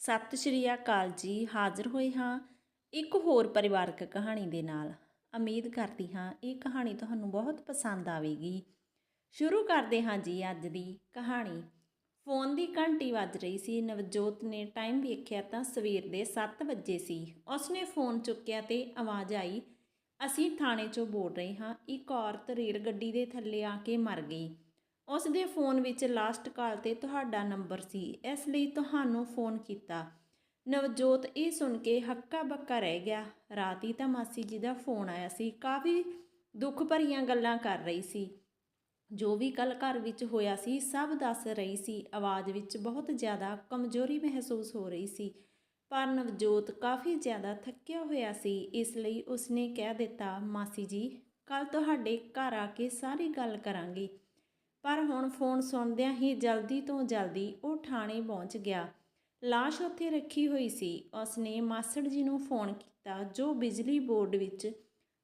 ਸਤਿ ਸ਼੍ਰੀ ਅਕਾਲ ਜੀ, ਹਾਜ਼ਰ ਹੋਏ ਹਾਂ ਇੱਕ ਹੋਰ ਪਰਿਵਾਰਕ ਕਹਾਣੀ ਦੇ ਨਾਲ। ਉਮੀਦ ਕਰਦੀ ਹਾਂ ਇਹ ਕਹਾਣੀ ਤੁਹਾਨੂੰ ਬਹੁਤ ਪਸੰਦ ਆਵੇਗੀ। ਸ਼ੁਰੂ ਕਰਦੇ ਹਾਂ ਜੀ ਅੱਜ ਦੀ ਕਹਾਣੀ। ਫੋਨ ਦੀ ਘੰਟੀ ਵੱਜ ਰਹੀ ਸੀ। ਨਵਜੋਤ ਨੇ ਟਾਈਮ ਵੇਖਿਆ ਤਾਂ ਸਵੇਰ ਦੇ 7 ਵਜੇ ਸੀ। ਉਸਨੇ ਫੋਨ ਚੁੱਕਿਆ ਤੇ ਆਵਾਜ਼ ਆਈ, ਅਸੀਂ ਥਾਣੇ 'ਚੋਂ ਬੋਲ ਰਹੇ ਹਾਂ, ਇੱਕ ਔਰਤ ਰੇਲ ਗੱਡੀ ਦੇ ਥੱਲੇ ਆ ਕੇ ਮਰ ਗਈ। ਉਸ ਦੇ ਫੋਨ ਵਿੱਚ ਲਾਸਟ ਕਾਲ ਤੇ ਤੁਹਾਡਾ ਨੰਬਰ ਸੀ। ਇਸ ਲਈ ਤੁਹਾਨੂੰ ਫੋਨ ਕੀਤਾ। ਨਵਜੋਤ ਇਹ ਸੁਣ ਕੇ ਹੱਕਾ ਬੱਕਾ ਰਹਿ ਗਿਆ। ਰਾਤ ਹੀ ਤਾਂ ਮਾਸੀ ਜੀ ਦਾ ਫੋਨ ਆਇਆ ਸੀ। ਕਾਫੀ ਦੁੱਖ ਭਰੀਆਂ ਗੱਲਾਂ ਕਰ ਰਹੀ ਸੀ। ਜੋ ਵੀ ਕੱਲ ਘਰ ਵਿੱਚ ਹੋਇਆ ਸੀ, ਸਭ ਦੱਸ ਰਹੀ ਸੀ। ਆਵਾਜ਼ ਵਿੱਚ ਬਹੁਤ ਜ਼ਿਆਦਾ ਕਮਜ਼ੋਰੀ ਮਹਿਸੂਸ ਹੋ ਰਹੀ ਸੀ। ਪਰ ਨਵਜੋਤ ਕਾਫੀ ਜ਼ਿਆਦਾ ਥੱਕਿਆ ਹੋਇਆ ਸੀ। ਇਸ ਲਈ ਉਸਨੇ ਕਹਿ ਦਿੱਤਾ, ਮਾਸੀ ਜੀ ਕੱਲ ਤੁਹਾਡੇ ਘਰ ਆ ਕੇ ਸਾਰੀ ਗੱਲ ਕਰਾਂਗੇ। ਪਰ ਹੁਣ ਫੋਨ ਸੁਣਦਿਆਂ ਹੀ ਜਲਦੀ ਤੋਂ ਜਲਦੀ ਉਹ ਥਾਣੇ ਪਹੁੰਚ ਗਿਆ। ਲਾਸ਼ ਉੱਥੇ ਰੱਖੀ ਹੋਈ ਸੀ। ਉਸਨੇ ਮਾਸੜ ਜੀ ਨੂੰ ਫੋਨ ਕੀਤਾ, ਜੋ ਬਿਜਲੀ ਬੋਰਡ ਵਿੱਚ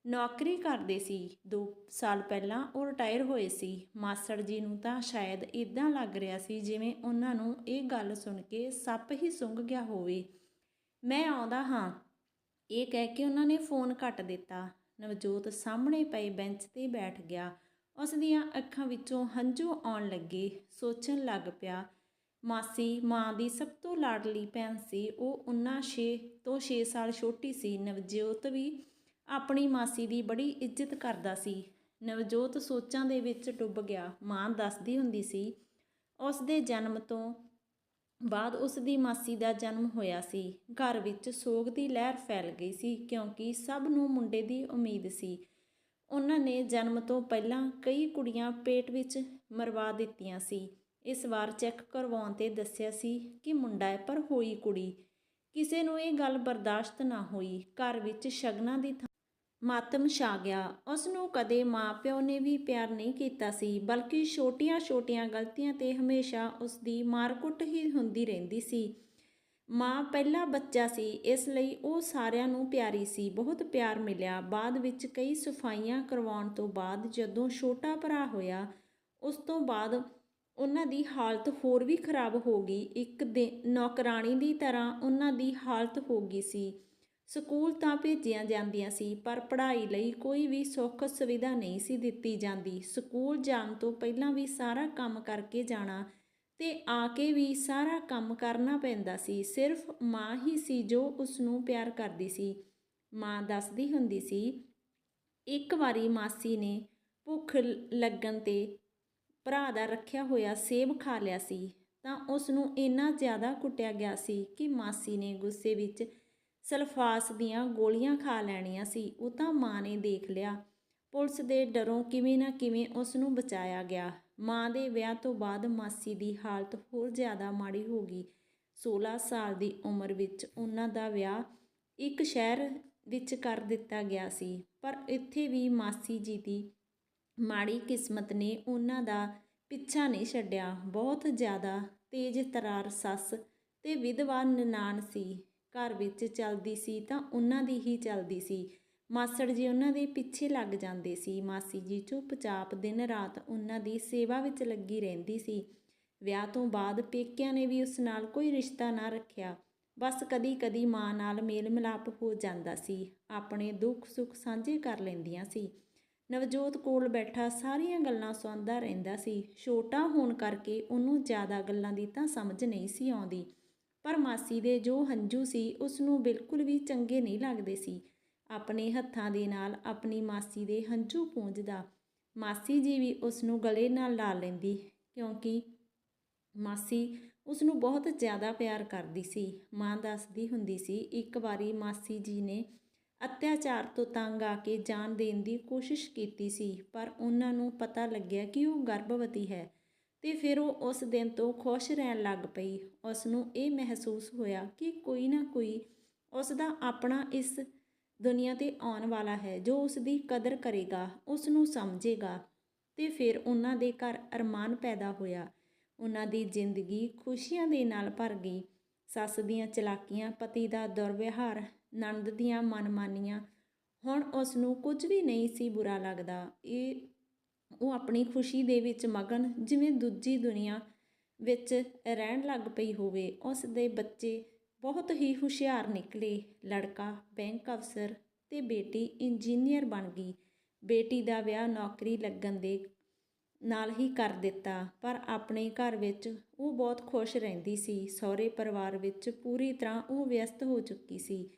ਨੌਕਰੀ ਕਰਦੇ ਸੀ। 2 ਸਾਲ ਪਹਿਲਾਂ ਉਹ ਰਿਟਾਇਰ ਹੋਏ ਸੀ। ਮਾਸੜ ਜੀ ਨੂੰ ਤਾਂ ਸ਼ਾਇਦ ਇਦਾਂ ਲੱਗ ਰਿਹਾ ਸੀ ਜਿਵੇਂ ਉਹਨਾਂ ਨੂੰ ਇਹ ਗੱਲ ਸੁਣ ਕੇ ਸੱਪ ਹੀ ਸੁੰਘ ਗਿਆ ਹੋਵੇ। ਮੈਂ ਆਉਂਦਾ ਹਾਂ। ਇਹ ਕਹਿ ਕੇ ਉਹਨਾਂ ਨੇ ਫੋਨ ਕੱਟ ਦਿੱਤਾ। ਨਵਜੋਤ ਸਾਹਮਣੇ ਪਏ ਬੈਂਚ ਤੇ ਬੈਠ ਗਿਆ। ਉਸ ਦੀਆਂ ਅੱਖਾਂ ਵਿੱਚੋਂ ਹੰਝੂ ਆਉਣ ਲੱਗੇ। ਸੋਚਣ ਲੱਗ ਪਿਆ, ਮਾਸੀ, ਮਾਂ ਦੀ ਸਭ ਤੋਂ ਲਾਡਲੀ ਭੈਣ ਸੀ। ਉਹ ਉਹਨਾਂ 6 ਤੋਂ 6 ਸਾਲ ਛੋਟੀ ਸੀ। ਨਵਜੋਤ ਵੀ ਆਪਣੀ ਮਾਸੀ ਦੀ ਬੜੀ ਇੱਜ਼ਤ ਕਰਦਾ ਸੀ। ਨਵਜੋਤ ਸੋਚਾਂ ਦੇ ਵਿੱਚ ਡੁੱਬ ਗਿਆ। ਮਾਂ ਦੱਸਦੀ ਹੁੰਦੀ ਸੀ, ਉਸ ਦੇ ਜਨਮ ਤੋਂ ਬਾਅਦ ਉਸ ਦੀ ਮਾਸੀ ਦਾ ਜਨਮ ਹੋਇਆ ਸੀ। ਘਰ ਵਿੱਚ ਸੋਗ ਦੀ ਲਹਿਰ ਫੈਲ ਗਈ ਸੀ, ਕਿਉਂਕਿ ਸਭ ਨੂੰ ਮੁੰਡੇ ਦੀ ਉਮੀਦ ਸੀ। ਉਹਨਾਂ ਨੇ ਜਨਮ ਤੋਂ ਪਹਿਲਾਂ ਕਈ ਕੁੜੀਆਂ ਪੇਟ ਵਿੱਚ ਮਰਵਾ ਦਿੱਤੀਆਂ ਸੀ। ਇਸ ਵਾਰ ਚੈੱਕ ਕਰਵਾਉਣ ਤੇ ਦੱਸਿਆ ਸੀ ਕਿ ਮੁੰਡਾ ਹੈ, ਪਰ ਹੋਈ ਕੁੜੀ। ਕਿਸੇ ਨੂੰ ਇਹ ਗੱਲ ਬਰਦਾਸ਼ਤ ਨਾ ਹੋਈ। ਘਰ ਵਿੱਚ ਸ਼ਗਨਾਂ ਦੀ ਥਾਂ ਮਾਤਮ ਛਾ ਗਿਆ। ਉਸ ਨੂੰ ਕਦੇ ਮਾਪਿਓ ਨੇ ਵੀ ਪਿਆਰ ਨਹੀਂ ਕੀਤਾ ਸੀ, ਬਲਕਿ ਛੋਟੀਆਂ-ਛੋਟੀਆਂ ਗਲਤੀਆਂ ਤੇ ਹਮੇਸ਼ਾ ਉਸ ਦੀ ਮਾਰਕੁੱਟ ਹੀ ਹੁੰਦੀ ਰਹਿੰਦੀ ਸੀ। ਮਾਂ ਪਹਿਲਾ ਬੱਚਾ ਸੀ, ਇਸ ਲਈ ਉਹ ਸਾਰਿਆਂ ਨੂੰ ਪਿਆਰੀ ਸੀ, ਬਹੁਤ ਪਿਆਰ ਮਿਲਿਆ। ਬਾਅਦ ਵਿੱਚ ਕਈ ਸਫਾਈਆਂ ਕਰਵਾਉਣ ਤੋਂ ਬਾਅਦ ਜਦੋਂ ਛੋਟਾ ਭਰਾ ਹੋਇਆ, ਉਸ ਤੋਂ ਬਾਅਦ ਉਹਨਾਂ ਦੀ ਹਾਲਤ ਹੋਰ ਵੀ ਖਰਾਬ ਹੋ ਗਈ। ਇੱਕ ਦਿਨ ਨੌਕਰਾਨੀ ਦੀ ਤਰ੍ਹਾਂ ਉਹਨਾਂ ਦੀ ਹਾਲਤ ਹੋ ਗਈ ਸੀ। ਸਕੂਲ ਤਾਂ ਭੇਜੀਆਂ ਜਾਂਦੀਆਂ ਸੀ, ਪਰ ਪੜ੍ਹਾਈ ਲਈ ਕੋਈ ਵੀ ਸੁੱਖ ਸੁਵਿਧਾ ਨਹੀਂ ਸੀ ਦਿੱਤੀ ਜਾਂਦੀ। ਸਕੂਲ ਜਾਣ ਤੋਂ ਪਹਿਲਾਂ ਵੀ ਸਾਰਾ ਕੰਮ ਕਰਕੇ ਜਾਣਾ ਤੇ ਆ ਕੇ ਵੀ ਸਾਰਾ ਕੰਮ ਕਰਨਾ ਪੈਂਦਾ ਸੀ। ਸਿਰਫ ਮਾਂ ਹੀ ਸੀ ਜੋ ਉਸ ਨੂੰ ਪਿਆਰ ਕਰਦੀ ਸੀ। ਮਾਂ ਦੱਸਦੀ ਹੁੰਦੀ ਸੀ, ਇੱਕ ਵਾਰੀ ਮਾਸੀ ਨੇ ਭੁੱਖ ਲੱਗਣ ਤੇ ਭਰਾ ਦਾ ਰੱਖਿਆ ਹੋਇਆ ਸੇਬ ਖਾ ਲਿਆ ਸੀ, ਤਾਂ ਉਸ ਨੂੰ ਇੰਨਾ ਜ਼ਿਆਦਾ ਕੁੱਟਿਆ ਗਿਆ ਸੀ ਕਿ ਮਾਸੀ ਨੇ ਗੁੱਸੇ ਵਿੱਚ ਸਲਫਾਸ ਦੀਆਂ ਗੋਲੀਆਂ ਖਾ ਲੈਣੀਆਂ ਸੀ। ਉਹ ਤਾਂ ਮਾਂ ਨੇ ਦੇਖ ਲਿਆ। ਪੁਲਿਸ ਦੇ ਡਰੋਂ ਕਿਵੇਂ ਨਾ ਕਿਵੇਂ ਉਸ ਨੂੰ ਬਚਾਇਆ ਗਿਆ। ਮਾਂ ਦੇ ਵਿਆਹ ਤੋਂ ਬਾਅਦ ਮਾਸੀ ਦੀ ਹਾਲਤ ਹੋਰ ਜ਼ਿਆਦਾ ਮਾੜੀ ਹੋ ਗਈ। 16 ਸਾਲ ਦੀ ਉਮਰ ਵਿੱਚ ਉਹਨਾਂ ਦਾ ਵਿਆਹ ਇੱਕ ਸ਼ਹਿਰ ਵਿੱਚ ਕਰ ਦਿੱਤਾ ਗਿਆ ਸੀ, ਪਰ ਇੱਥੇ ਵੀ ਮਾਸੀ ਜੀ ਦੀ ਮਾੜੀ ਕਿਸਮਤ ਨੇ ਉਹਨਾਂ ਦਾ ਪਿੱਛਾ ਨਹੀਂ ਛੱਡਿਆ। ਬਹੁਤ ਜ਼ਿਆਦਾ ਤੇਜ਼ ਤਰਾਰ ਸੱਸ ਤੇ ਵਿਧਵਾ ਨਨਾਣ ਸੀ। ਘਰ ਵਿੱਚ ਚੱਲਦੀ ਸੀ ਤਾਂ ਉਹਨਾਂ ਦੀ ਹੀ ਚੱਲਦੀ ਸੀ। ਮਾਸੜ ਜੀ ਉਹਨਾਂ ਦੇ ਪਿੱਛੇ ਲੱਗ ਜਾਂਦੇ ਸੀ। ਮਾਸੀ ਜੀ ਚੁੱਪਚਾਪ ਦਿਨ ਰਾਤ ਉਹਨਾਂ ਦੀ ਸੇਵਾ ਵਿੱਚ ਲੱਗੀ ਰਹਿੰਦੀ ਸੀ। ਵਿਆਹ ਤੋਂ ਬਾਅਦ ਪੇਕਿਆਂ ਨੇ ਵੀ ਉਸ ਨਾਲ ਕੋਈ ਰਿਸ਼ਤਾ ਨਾ ਰੱਖਿਆ। ਬਸ ਕਦੀ-ਕਦੀ ਮਾਂ ਨਾਲ ਮੇਲ ਮਿਲਾਪ ਹੋ ਜਾਂਦਾ ਸੀ। ਆਪਣੇ ਦੁੱਖ ਸੁੱਖ ਸਾਂਝੇ ਕਰ ਲੈਂਦੀਆਂ ਸੀ। ਨਵਜੋਤ ਕੋਲ ਬੈਠਾ ਸਾਰੀਆਂ ਗੱਲਾਂ ਸੁਣਦਾ ਰਹਿੰਦਾ ਸੀ। ਛੋਟਾ ਹੋਣ ਕਰਕੇ ਉਹਨੂੰ ਜ਼ਿਆਦਾ ਗੱਲਾਂ ਦੀ ਤਾਂ ਸਮਝ ਨਹੀਂ ਸੀ ਆਉਂਦੀ। ਪਰ ਮਾਸੀ ਦੇ ਜੋ ਹੰਝੂ ਸੀ, ਉਸ ਨੂੰ ਬਿਲਕੁਲ ਵੀ ਚੰਗੇ ਨਹੀਂ ਲੱਗਦੇ ਸੀ। ਆਪਣੇ ਹੱਥਾਂ ਦੇ ਨਾਲ ਆਪਣੀ ਮਾਸੀ ਦੇ ਹੰਝੂ ਪੂੰਝਦਾ। ਮਾਸੀ ਜੀ ਵੀ ਉਸ ਨੂੰ ਗਲੇ ਨਾਲ ਲਾ ਲੈਂਦੀ, ਕਿਉਂਕਿ ਮਾਸੀ ਉਸ ਨੂੰ ਬਹੁਤ ਜ਼ਿਆਦਾ ਪਿਆਰ ਕਰਦੀ ਸੀ। ਮਾਂ ਦੱਸਦੀ ਹੁੰਦੀ ਸੀ, ਇੱਕ ਵਾਰੀ ਮਾਸੀ ਜੀ ਨੇ ਅਤਿਆਚਾਰ ਤੋਂ ਤੰਗ ਆ ਕੇ ਜਾਨ ਦੇਣ ਦੀ ਕੋਸ਼ਿਸ਼ ਕੀਤੀ ਸੀ, ਪਰ ਉਹਨਾਂ ਨੂੰ ਪਤਾ ਲੱਗਿਆ ਕਿ ਉਹ ਗਰਭਵਤੀ ਹੈ ਤੇ ਫਿਰ ਉਹ ਉਸ ਦਿਨ ਤੋਂ ਖੁਸ਼ ਰਹਿਣ ਲੱਗ ਪਈ। ਉਸ ਨੂੰ ਇਹ ਮਹਿਸੂਸ ਹੋਇਆ ਕਿ ਕੋਈ ਨਾ ਕੋਈ ਉਸ ਦਾ ਆਪਣਾ ਇਸ ਦੁਨੀਆ ਤੇ ਆਉਣ ਵਾਲਾ ਹੈ, ਜੋ ਉਸ ਦੀ ਕਦਰ ਕਰੇਗਾ ਉਸ ਨੂੰ ਸਮਝੇਗਾ ਤੇ ਫਿਰ ਉਹਨਾਂ ਦੇ ਘਰ ਅਰਮਾਨ ਪੈਦਾ ਹੋਇਆ। ਉਹਨਾਂ ਦੀ ਜ਼ਿੰਦਗੀ ਖੁਸ਼ੀਆਂ ਦੇ ਨਾਲ ਭਰ ਗਈ। ਸੱਸ ਦੀਆਂ ਚਲਾਕੀਆਂ, ਪਤੀ ਦਾ ਦੁਰਵਿਹਾਰ, ਨਣਦ ਦੀਆਂ ਮਨਮਾਨੀਆਂ, ਹੁਣ ਉਸ ਨੂੰ ਕੁਝ ਵੀ ਨਹੀਂ ਸੀ ਬੁਰਾ ਲੱਗਦਾ। ਇਹ, ਉਹ ਆਪਣੀ ਖੁਸ਼ੀ ਦੇ ਵਿੱਚ ਮਗਨ ਜਿਵੇਂ ਦੂਜੀ ਦੁਨੀਆ ਵਿੱਚ ਰਹਿਣ ਲੱਗ ਪਈ ਹੋਵੇ। ਉਸ ਦੇ ਬੱਚੇ ਬਹੁਤ ਹੀ ਹੁਸ਼ਿਆਰ ਨਿਕਲੇ। ਲੜਕਾ, ਬੈਂਕ ਅਫਸਰ ਅਤੇ ਬੇਟੀ ਇੰਜੀਨੀਅਰ ਬਣ ਗਈ। ਬੇਟੀ ਦਾ ਵਿਆਹ ਨੌਕਰੀ ਲੱਗਣ ਦੇ ਨਾਲ ਹੀ ਕਰ ਦਿੱਤਾ, ਪਰ ਆਪਣੇ ਘਰ ਵਿੱਚ ਉਹ ਬਹੁਤ ਖੁਸ਼ ਰਹਿੰਦੀ ਸੀ। ਸਹੁਰੇ ਪਰਿਵਾਰ ਵਿੱਚ ਪੂਰੀ ਤਰ੍ਹਾਂ ਉਹ ਵਿਅਸਤ ਹੋ ਚੁੱਕੀ ਸੀ।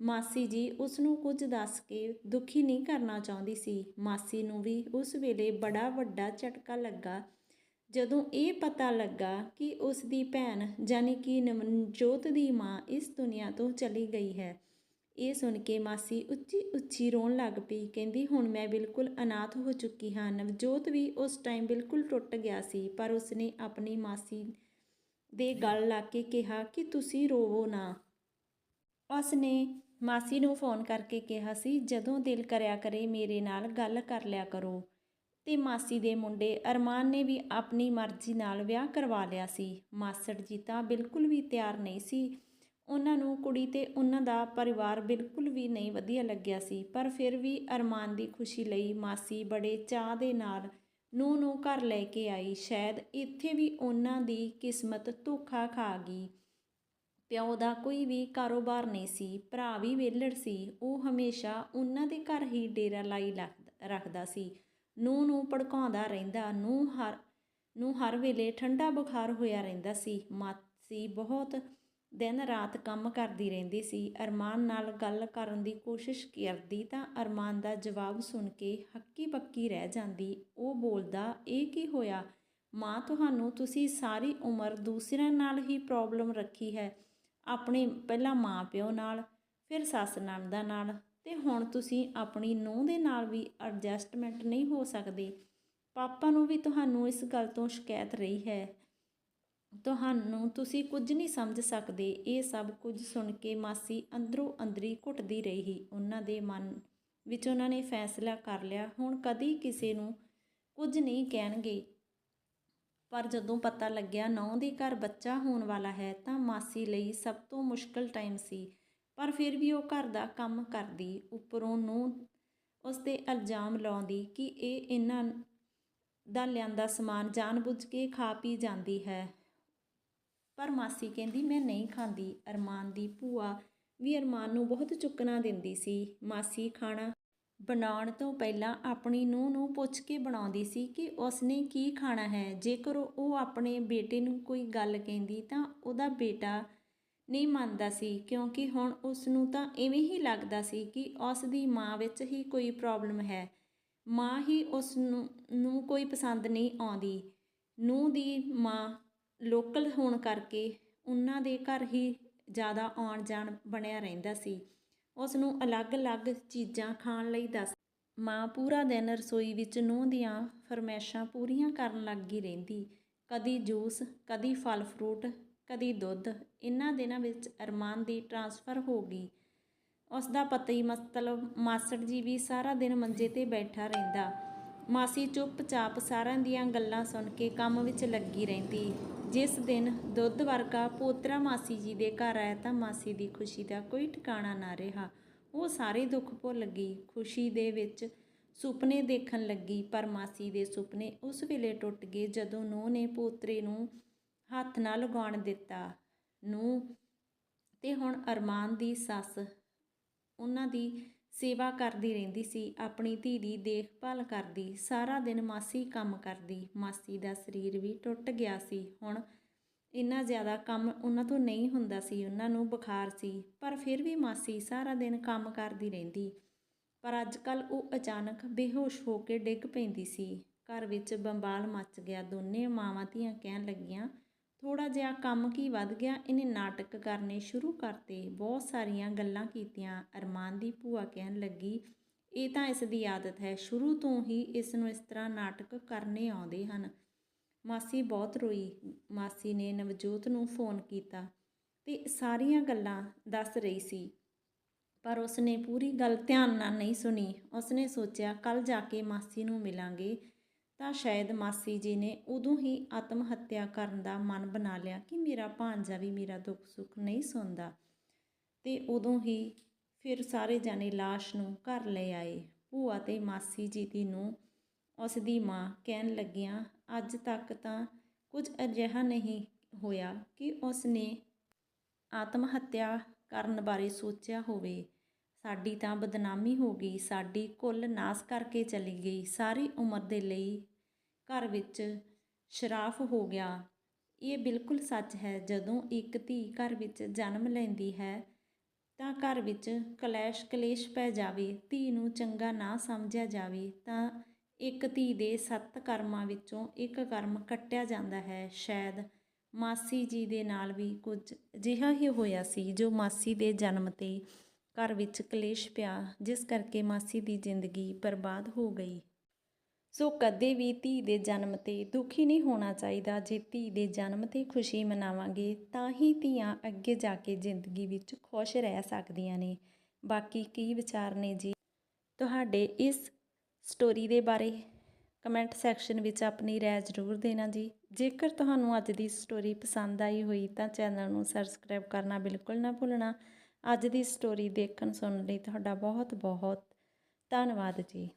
ਮਾਸੀ ਜੀ ਉਸ ਨੂੰ ਕੁਝ ਦੱਸ ਕੇ ਦੁਖੀ ਨਹੀਂ ਕਰਨਾ ਚਾਹੁੰਦੀ ਸੀ। ਮਾਸੀ ਨੂੰ ਵੀ ਉਸ ਵੇਲੇ ਬੜਾ ਵੱਡਾ ਝਟਕਾ ਲੱਗਾ ਜਦੋਂ ਇਹ ਪਤਾ ਲੱਗਾ ਕਿ ਉਸ ਦੀ ਭੈਣ ਯਾਨੀ ਕਿ ਨਵਨਜੋਤ ਦੀ ਮਾਂ ਇਸ ਦੁਨੀਆ ਤੋਂ ਚਲੀ ਗਈ ਹੈ, ਇਹ ਸੁਣ ਕੇ ਮਾਸੀ ਉੱਚੀ ਉੱਚੀ ਰੋਣ ਲੱਗ ਪਈ, ਕਹਿੰਦੀ, ਹੁਣ ਮੈਂ ਬਿਲਕੁਲ ਅਨਾਥ ਹੋ ਚੁੱਕੀ ਹਾਂ। ਨਵਜੋਤ ਵੀ ਉਸ ਟਾਈਮ ਬਿਲਕੁਲ ਟੁੱਟ ਗਿਆ ਸੀ, ਪਰ ਉਸਨੇ ਆਪਣੀ ਮਾਸੀ ਦੇ ਗਲ ਲਾ ਕੇ ਕਿਹਾ ਕਿ ਤੁਸੀਂ ਰੋਵੋ ਨਾ। ਉਸਨੇ ਮਾਸੀ ਨੂੰ ਫੋਨ ਕਰਕੇ ਕਿਹਾ ਸੀ, ਜਦੋਂ ਦਿਲ ਕਰਿਆ ਕਰੇ ਮੇਰੇ ਨਾਲ ਗੱਲ ਕਰ ਲਿਆ ਕਰੋ। ਤੇ ਮਾਸੀ ਦੇ ਮੁੰਡੇ ਅਰਮਾਨ ਨੇ ਵੀ ਆਪਣੀ ਮਰਜ਼ੀ ਨਾਲ ਵਿਆਹ ਕਰਵਾ ਲਿਆ ਸੀ। ਮਾਸੜ ਜੀ ਤਾਂ ਬਿਲਕੁਲ ਵੀ ਤਿਆਰ ਨਹੀਂ ਸੀ। ਉਹਨਾਂ ਨੂੰ ਕੁੜੀ ਤੇ ਉਹਨਾਂ ਦਾ ਪਰਿਵਾਰ ਬਿਲਕੁਲ ਵੀ ਨਹੀਂ ਵਧੀਆ ਲੱਗਿਆ ਸੀ। ਪਰ ਫਿਰ ਵੀ ਅਰਮਾਨ ਦੀ ਖੁਸ਼ੀ ਲਈ ਮਾਸੀ ਬੜੇ ਚਾਹ ਦੇ ਨਾਲ ਨੂੰ ਨੂੰ ਘਰ ਲੈ ਕੇ ਆਈ। ਸ਼ਾਇਦ ਇੱਥੇ ਵੀ ਉਹਨਾਂ ਦੀ ਕਿਸਮਤ ਧੋਖਾ ਖਾ ਗਈ। ਪਿਓ ਦਾ ਕੋਈ ਵੀ ਕਾਰੋਬਾਰ ਨਹੀਂ ਸੀ। ਭਰਾ ਵੀ ਵਿਹਲੜ ਸੀ। ਉਹ ਹਮੇਸ਼ਾ ਉਹਨਾਂ ਦੇ ਘਰ ਹੀ ਡੇਰਾ ਲਾਈ ਲੱਖ- ਰੱਖਦਾ ਸੀ। ਨੂੰਹ ਨੂੰ ਭੜਕਾਉਂਦਾ ਰਹਿੰਦਾ, ਨੂੰਹ ਹਰ ਨੂੰ ਹਰ ਵੇਲੇ ਠੰਡਾ ਬੁਖਾਰ ਹੋਇਆ ਰਹਿੰਦਾ ਸੀ। ਮਾਸੀ ਬਹੁਤ ਦਿਨ ਰਾਤ ਕੰਮ ਕਰਦੀ ਰਹਿੰਦੀ ਸੀ। ਅਰਮਾਨ ਨਾਲ ਗੱਲ ਕਰਨ ਦੀ ਕੋਸ਼ਿਸ਼ ਕਰਦੀ ਤਾਂ ਅਰਮਾਨ ਦਾ ਜਵਾਬ ਸੁਣ ਕੇ ਹੱਕੀ ਪੱਕੀ ਰਹਿ ਜਾਂਦੀ। ਉਹ ਬੋਲਦਾ, ਇਹ ਕੀ ਹੋਇਆ? ਮਾਂ ਤੁਹਾਨੂੰ ਤੁਸੀਂ ਸਾਰੀ ਉਮਰ ਦੂਸਰਿਆਂ ਨਾਲ ਹੀ ਪ੍ਰੋਬਲਮ ਰੱਖੀ ਹੈ। ਆਪਣੇ ਪਹਿਲਾਂ ਮਾਂ ਪਿਓ ਨਾਲ, ਫਿਰ ਸੱਸ ਨਣਦਾਂ ਨਾਲ। ਤੇ ਹੁਣ ਤੁਸੀਂ ਆਪਣੀ ਨੂੰਹ ਦੇ ਨਾਲ ਵੀ ਐਡਜਸਟਮੈਂਟ ਨਹੀਂ ਹੋ ਸਕਦੇ। ਪਾਪਾ ਨੂੰ ਵੀ ਤੁਹਾਨੂੰ ਇਸ ਗੱਲ ਤੋਂ ਸ਼ਿਕਾਇਤ ਰਹੀ ਹੈ। ਤੁਹਾਨੂੰ ਤੁਸੀਂ ਕੁਝ ਨਹੀਂ ਸਮਝ ਸਕਦੇ। ਇਹ ਸਭ ਕੁਝ ਸੁਣ ਕੇ ਮਾਸੀ ਅੰਦਰੋਂ ਅੰਦਰੀ ਘੁੱਟਦੀ ਰਹੀ। ਉਹਨਾਂ ਦੇ ਮਨ ਵਿੱਚ ਉਹਨਾਂ ਨੇ ਫੈਸਲਾ ਕਰ ਲਿਆ। ਹੁਣ ਕਦੀ ਕਿਸੇ ਨੂੰ ਕੁਝ ਨਹੀਂ ਕਹਿਣਗੇ। ਪਰ ਜਦੋਂ ਪਤਾ ਲੱਗਿਆ ਨੌਂ ਦੇ ਘਰ ਬੱਚਾ ਹੋਣ ਵਾਲਾ ਹੈ, ਤਾਂ ਮਾਸੀ ਲਈ ਸਭ ਤੋਂ ਮੁਸ਼ਕਲ ਟਾਈਮ ਸੀ। ਪਰ ਫਿਰ ਵੀ ਉਹ ਘਰ ਦਾ ਕੰਮ ਕਰਦੀ, ਉੱਪਰੋਂ ਨੂੰ ਉਸ ਤੇ ਇਲਜ਼ਾਮ ਲਾਉਂਦੀ ਕਿ ਇਹ ਇਹਨਾਂ ਦਾ ਲਿਆਂਦਾ ਸਮਾਨ ਜਾਣਬੁੱਝ ਕੇ ਖਾ ਪੀ ਜਾਂਦੀ ਹੈ। ਪਰ ਮਾਸੀ ਕਹਿੰਦੀ, ਮੈਂ ਨਹੀਂ ਖਾਂਦੀ। ਅਰਮਾਨ ਦੀ ਭੂਆ ਵੀ ਅਰਮਾਨ ਨੂੰ ਬਹੁਤ ਚੁੱਕਣਾ ਦਿੰਦੀ ਸੀ। ਮਾਸੀ ਖਾਣਾ ਬਣਾਉਣ ਤੋਂ ਪਹਿਲਾਂ ਆਪਣੀ ਨੂੰਹ ਨੂੰ ਪੁੱਛ ਕੇ ਬਣਾਉਂਦੀ ਸੀ ਕਿ ਉਸਨੇ ਕੀ ਖਾਣਾ ਹੈ। ਜੇਕਰ ਉਹ ਆਪਣੇ ਬੇਟੇ ਨੂੰ ਕੋਈ ਗੱਲ ਕਹਿੰਦੀ ਤਾਂ ਉਹਦਾ ਬੇਟਾ ਨਹੀਂ ਮੰਨਦਾ ਸੀ, ਕਿਉਂਕਿ ਹੁਣ ਉਸ ਨੂੰ ਤਾਂ ਇਵੇਂ ਹੀ ਲੱਗਦਾ ਸੀ ਕਿ ਉਸ ਦੀ ਮਾਂ ਵਿੱਚ ਹੀ ਕੋਈ ਪ੍ਰੋਬਲਮ ਹੈ। ਮਾਂ ਹੀ ਉਸ ਨੂੰ ਨੂੰ ਕੋਈ ਪਸੰਦ ਨਹੀਂ ਆਉਂਦੀ। ਨੂੰਹ ਦੀ ਮਾਂ ਲੋਕਲ ਹੋਣ ਕਰਕੇ ਉਹਨਾਂ ਦੇ ਘਰ ਹੀ ਜ਼ਿਆਦਾ ਆਉਣ ਜਾਣ ਬਣਿਆ ਰਹਿੰਦਾ ਸੀ। ਉਸ ਨੂੰ ਅਲੱਗ-ਅਲੱਗ ਚੀਜ਼ਾਂ ਖਾਣ ਲਈ ਦੱਸ ਮਾਂ ਪੂਰਾ ਦਿਨ ਰਸੋਈ ਵਿੱਚ ਨੂੰਹ ਦੀਆਂ ਫਰਮੈਸ਼ਾਂ ਪੂਰੀਆਂ ਕਰਨ ਲੱਗੀ ਰਹਿੰਦੀ। ਕਦੀ ਜੂਸ, ਕਦੀ ਫਲ ਫਰੂਟ ਕਦੀ ਦੁੱਧ, ਇਹਨਾਂ ਦਿਨਾਂ ਵਿੱਚ ਅਰਮਾਨ ਦੀ ਟਰਾਂਸਫਰ ਹੋ ਗਈ। ਉਸ ਦਾ ਪਤੀ ਮਤਲਬ ਮਾਸੜ ਜੀ ਵੀ ਸਾਰਾ ਦਿਨ ਮੰਜੇ ਤੇ ਬੈਠਾ ਰਹਿੰਦਾ। ਮਾਸੀ ਚੁੱਪਚਾਪ ਸਾਰਿਆਂ ਦੀਆਂ ਗੱਲਾਂ ਸੁਣ ਕੇ ਕੰਮ ਵਿੱਚ ਲੱਗੀ ਰਹਿੰਦੀ। ਜਿਸ ਦਿਨ ਦੁੱਧ ਵਰਗਾ ਪੋਤਰਾ ਮਾਸੀ ਜੀ ਦੇ ਘਰ ਆਇਆ ਤਾਂ ਮਾਸੀ ਦੀ ਖੁਸ਼ੀ ਦਾ ਕੋਈ ਟਿਕਾਣਾ ਨਾ ਰਿਹਾ। ਉਹ ਸਾਰੇ ਦੁੱਖ ਭੁੱਲ ਗਈ। ਖੁਸ਼ੀ ਦੇ ਵਿੱਚ ਸੁਪਨੇ ਦੇਖਣ ਲੱਗੀ, ਪਰ ਮਾਸੀ ਦੇ ਸੁਪਨੇ ਉਸ ਵੇਲੇ ਟੁੱਟ ਗਏ ਜਦੋਂ ਨੂੰਹ ਨੇ ਪੋਤਰੇ ਨੂੰ ਹੱਥ ਨਾਲ ਲਗਾਉਣ ਦਿੱਤਾ। ਨੂੰ ਤੇ ਹੁਣ ਅਰਮਾਨ ਦੀ ਸੱਸ ਉਹਨਾਂ ਦੀ ਸੇਵਾ ਕਰਦੀ ਰਹਿੰਦੀ ਸੀ, ਆਪਣੀ ਧੀ ਦੀ ਦੇਖਭਾਲ ਕਰਦੀ, ਸਾਰਾ ਦਿਨ ਮਾਸੀ ਕੰਮ ਕਰਦੀ, ਮਾਸੀ ਦਾ ਸਰੀਰ ਵੀ ਟੁੱਟ ਗਿਆ ਸੀ। ਹੁਣ ਇੰਨਾ ਜ਼ਿਆਦਾ ਕੰਮ ਉਹਨਾਂ ਤੋਂ ਨਹੀਂ ਹੁੰਦਾ ਸੀ, ਉਹਨਾਂ ਨੂੰ ਬੁਖਾਰ ਸੀ, ਪਰ ਫਿਰ ਵੀ ਮਾਸੀ ਸਾਰਾ ਦਿਨ ਕੰਮ ਕਰਦੀ ਰਹਿੰਦੀ। ਪਰ ਅੱਜ ਕੱਲ ਉਹ ਅਚਾਨਕ ਬੇਹੋਸ਼ ਹੋ ਕੇ ਡਿੱਗ ਪੈਂਦੀ ਸੀ। ਘਰ ਵਿੱਚ ਬੰਬਾਲ ਮੱਚ ਗਿਆ, ਦੋਨੇ ਮਾਵਾਂ ਧੀਆਂ ਕਹਿਣ ਲੱਗੀਆਂ ਥੋੜਾ ਜਿਹਾ ਕੰਮ ਕੀ ਵੱਧ ਗਿਆ, ਇਹਨੇ ਨਾਟਕ ਕਰਨੇ ਸ਼ੁਰੂ ਕਰਤੇ। ਬਹੁਤ ਸਾਰੀਆਂ ਗੱਲਾਂ ਕੀਤੀਆਂ। ਅਰਮਾਨ ਦੀ ਭੂਆ ਕਹਿਣ ਲੱਗੀ, ਇਹ ਤਾਂ ਇਸ ਦੀ ਆਦਤ ਹੈ। ਸ਼ੁਰੂ ਤੋਂ ਹੀ ਇਸ ਨੂੰ ਇਸ ਤਰ੍ਹਾਂ ਨਾਟਕ ਕਰਨੇ ਆਉਂਦੇ ਹਨ। ਮਾਸੀ ਬਹੁਤ ਰੋਈ। ਮਾਸੀ ਨੇ ਨਵਜੋਤ ਨੂੰ ਫੋਨ ਕੀਤਾ ਤੇ ਸਾਰੀਆਂ ਗੱਲਾਂ ਦੱਸ ਰਹੀ ਸੀ, ਪਰ ਉਸਨੇ ਪੂਰੀ ਗੱਲ ਧਿਆਨ ਨਾਲ ਨਹੀਂ ਸੁਣੀ। ਉਸਨੇ ਸੋਚਿਆ ਕੱਲ ਜਾ ਕੇ ਮਾਸੀ ਨੂੰ ਮਿਲਾਂਗੇ। ਤਾਂ ਸ਼ਾਇਦ ਮਾਸੀ ਜੀ ਨੇ ਉਦੋਂ ਹੀ ਆਤਮ ਹੱਤਿਆ ਕਰਨ ਦਾ ਮਨ ਬਣਾ ਲਿਆ ਕਿ ਮੇਰਾ ਭਾਂਜਾ ਵੀ ਮੇਰਾ ਦੁੱਖ ਸੁੱਖ ਨਹੀਂ ਸੁਣਦਾ। ਤੇ ਉਦੋਂ ਹੀ ਫਿਰ ਸਾਰੇ ਜਾਣੇ ਲਾਸ਼ ਨੂੰ ਘਰ ਲੈ ਆਏ। ਭੂਆ ਤੇ ਮਾਸੀ ਜੀ ਦੀ ਨੂੰ ਉਸ ਦੀ ਮਾਂ ਕਹਿਣ ਲੱਗੀਆਂ, ਅੱਜ ਤੱਕ ਤਾਂ ਕੁਝ ਅਜਿਹਾ ਨਹੀਂ ਹੋਇਆ ਕਿ ਉਸ ਨੇ ਆਤਮ ਹੱਤਿਆ ਕਰਨ ਬਾਰੇ ਸੋਚਿਆ ਹੋਵੇ। ਸਾਡੀ ਤਾਂ ਬਦਨਾਮੀ ਹੋ ਗਈ, ਸਾਡੀ ਕੁੱਲ ਨਾਸ ਕਰਕੇ ਚਲੀ ਗਈ। ਸਾਰੀ ਉਮਰ ਦੇ ਲਈ ਘਰ ਵਿੱਚ ਸ਼ਰਾਫ ਹੋ ਗਿਆ। ਇਹ ਬਿਲਕੁਲ ਸੱਚ ਹੈ, ਜਦੋਂ ਇੱਕ ਧੀ ਘਰ ਵਿੱਚ ਜਨਮ ਲੈਂਦੀ ਹੈ ਤਾਂ ਘਰ ਵਿੱਚ ਕਲੈਸ਼ ਕਲੇਸ਼ ਪੈ ਜਾਵੇ, ਧੀ ਨੂੰ ਚੰਗਾ ਨਾ ਸਮਝਿਆ ਜਾਵੇ ਤਾਂ ਇੱਕ ਧੀ ਦੇ ਸੱਤ ਕਰਮਾਂ ਵਿੱਚੋਂ ਇੱਕ ਕਰਮ ਕੱਟਿਆ ਜਾਂਦਾ ਹੈ। ਸ਼ਾਇਦ ਮਾਸੀ ਜੀ ਦੇ ਨਾਲ ਵੀ ਕੁਝ ਅਜਿਹਾ ਹੀ ਹੋਇਆ ਸੀ, ਜੋ ਮਾਸੀ ਦੇ ਜਨਮ ਤੇ ਘਰ ਵਿੱਚ ਕਲੇਸ਼ ਪਿਆ, ਜਿਸ ਕਰਕੇ ਮਾਸੀ ਦੀ ਜ਼ਿੰਦਗੀ ਬਰਬਾਦ ਹੋ ਗਈ। ਸੋ ਕਦੇ ਵੀ ਧੀ ਦੇ ਜਨਮ ਤੇ ਦੁਖੀ ਨਹੀਂ ਹੋਣਾ ਚਾਹੀਦਾ। ਜੇ ਧੀ ਦੇ ਜਨਮ ਤੇ ਖੁਸ਼ੀ ਮਨਾਵਾਂਗੇ, ਤਾਂ ਹੀ ਧੀਆਂ ਅੱਗੇ ਜਾ ਕੇ ਜ਼ਿੰਦਗੀ ਵਿੱਚ ਖੁਸ਼ ਰਹਿ ਸਕਦੀਆਂ ਨੇ। ਬਾਕੀ ਕੀ ਵਿਚਾਰ ਨੇ ਜੀ? ਤੁਹਾਡੇ ਇਸ ਸਟੋਰੀ ਦੇ ਬਾਰੇ ਕਮੈਂਟ ਸੈਕਸ਼ਨ ਵਿੱਚ ਆਪਣੀ ਰਾਏ ਜ਼ਰੂਰ ਦੇਣਾ ਜੀ। ਜੇਕਰ ਤੁਹਾਨੂੰ ਅੱਜ ਦੀ ਸਟੋਰੀ ਪਸੰਦ ਆਈ ਹੋਈ, ਤਾਂ ਚੈਨਲ ਨੂੰ ਸਬਸਕ੍ਰਾਈਬ ਕਰਨਾ ਬਿਲਕੁਲ ਨਾ ਭੁੱਲਣਾ। ਅੱਜ ਦੀ ਸਟੋਰੀ ਦੇਖਣ ਸੁਣਨ ਲਈ ਤੁਹਾਡਾ ਬਹੁਤ ਬਹੁਤ ਧੰਨਵਾਦ ਜੀ।